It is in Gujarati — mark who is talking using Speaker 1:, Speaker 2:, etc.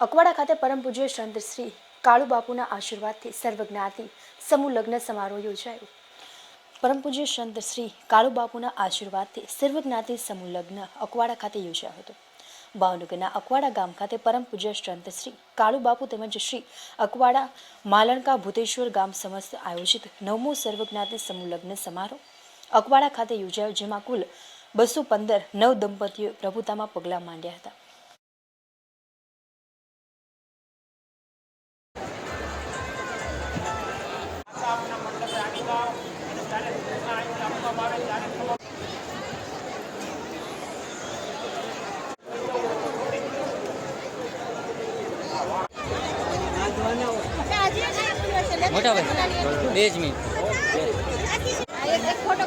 Speaker 1: અકવાડા ખાતે પરમ પૂજ્ય શ્રી કાળુબાપુના આશીર્વાદથી સર્વજ્ઞાતિ સમૂહ લગ્ન સમારોહ યોજાયો. પરમ પૂજ્ય શ્રી કાળુબાપુના આશીર્વાદથી સર્વજ્ઞાતિ સમૂહ લગ્ન અકવાડા ખાતે યોજાયો હતો. ભાવનગરના અકવાડા ગામ ખાતે પરમ પૂજ્ય શ્રી કાળુબાપુ તેમજ શ્રી અકવાડા માલણકા ભૂતેશ્વર ગામ સમસ્ત આયોજિત નવમો સર્વજ્ઞાતિ સમૂહ લગ્ન સમારોહ અકવાડા ખાતે યોજાયો, જેમાં કુલ બસો પંદર નવ દંપતીઓ પ્રભુતામાં પગલાં માંડ્યા હતા.
Speaker 2: મોટા ભાઈ બે જ મિનિટ.
Speaker 3: એક ફોટો